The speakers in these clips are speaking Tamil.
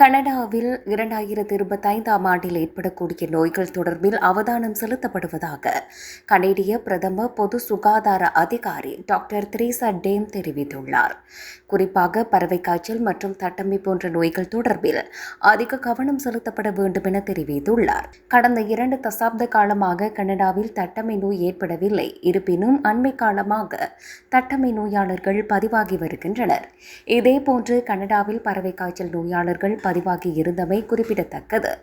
கனடாவில் இரண்டாயிரத்தி இருபத்தைந்தாம் ஆண்டில் ஏற்படக்கூடிய நோய்கள் தொடர்பில் அவதானம் செலுத்தப்படுவதாக கனேடிய பிரதம பொது சுகாதார அதிகாரி டாக்டர் த்ரீசா டேம் தெரிவித்துள்ளார். குறிப்பாக பறவை காய்ச்சல் மற்றும் தட்டம்மை போன்ற நோய்கள் தொடர்பில் அதிக கவனம் செலுத்தப்பட வேண்டும் என தெரிவித்துள்ளார். கடந்த இரண்டு தசாப்த காலமாக கனடாவில் தட்டம்மை நோய் ஏற்படவில்லை. இருப்பினும் அண்மை காலமாக தட்டம்மை நோயாளர்கள் பதிவாகி வருகின்றனர். இதேபோன்று கனடாவில் பறவை காய்ச்சல் நோயாளர்கள் பதிவாகி இருந்தமை குறிப்பிடத்தக்கது.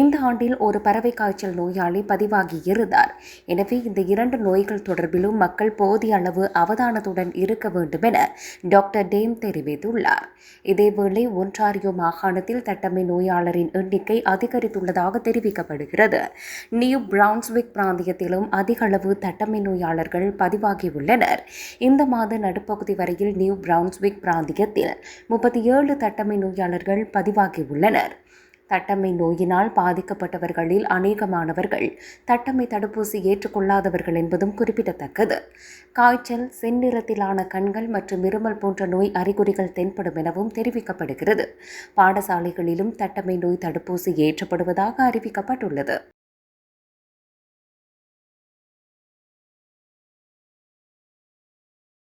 இந்த ஆண்டில் ஒரு பறவை காய்ச்சல் நோயாளி பதிவாகி இருந்தார். எனவே இந்த இரண்டு நோய்கள் தொடர்பிலும் மக்கள் போதிய அளவு அவதானத்துடன் இருக்க வேண்டும் என டாக்டர் டேம் தெரிவித்துள்ளார். இதேவேளை ஒன்றாரியோ மாகாணத்தில் தட்டம்மை நோயாளரின் எண்ணிக்கை அதிகரித்துள்ளதாக தெரிவிக்கப்படுகிறது. நியூ பிரவுன்ஸ்விக் பிராந்தியத்திலும் அதிக அளவு தட்டம்மை நோயாளர்கள் பதிவாகியுள்ளனர். இந்த மாத நடுப்பகுதி வரையில் நியூ பிரவுன்ஸ்விக் பிராந்தியத்தில் முப்பத்தி ஏழு தட்டம்மை நோயாளர்கள் பதிவாகியுள்ளனர் தட்டம்மை நோயினால் பாதிக்கப்பட்டவர்களில் அநேகமானவர்கள் தட்டம்மை தடுப்பூசி ஏற்றுக்கொள்ளாதவர்கள் என்பதும் குறிப்பிடத்தக்கது. காய்ச்சல் செந்நிறத்திலான கண்கள் மற்றும் இருமல் போன்ற நோய் அறிகுறிகள் தென்படும் எனவும் தெரிவிக்கப்படுகிறது. பாடசாலைகளிலும் தட்டம்மை நோய் தடுப்பூசி ஏற்றப்படுவதாக அறிவிக்கப்பட்டுள்ளது.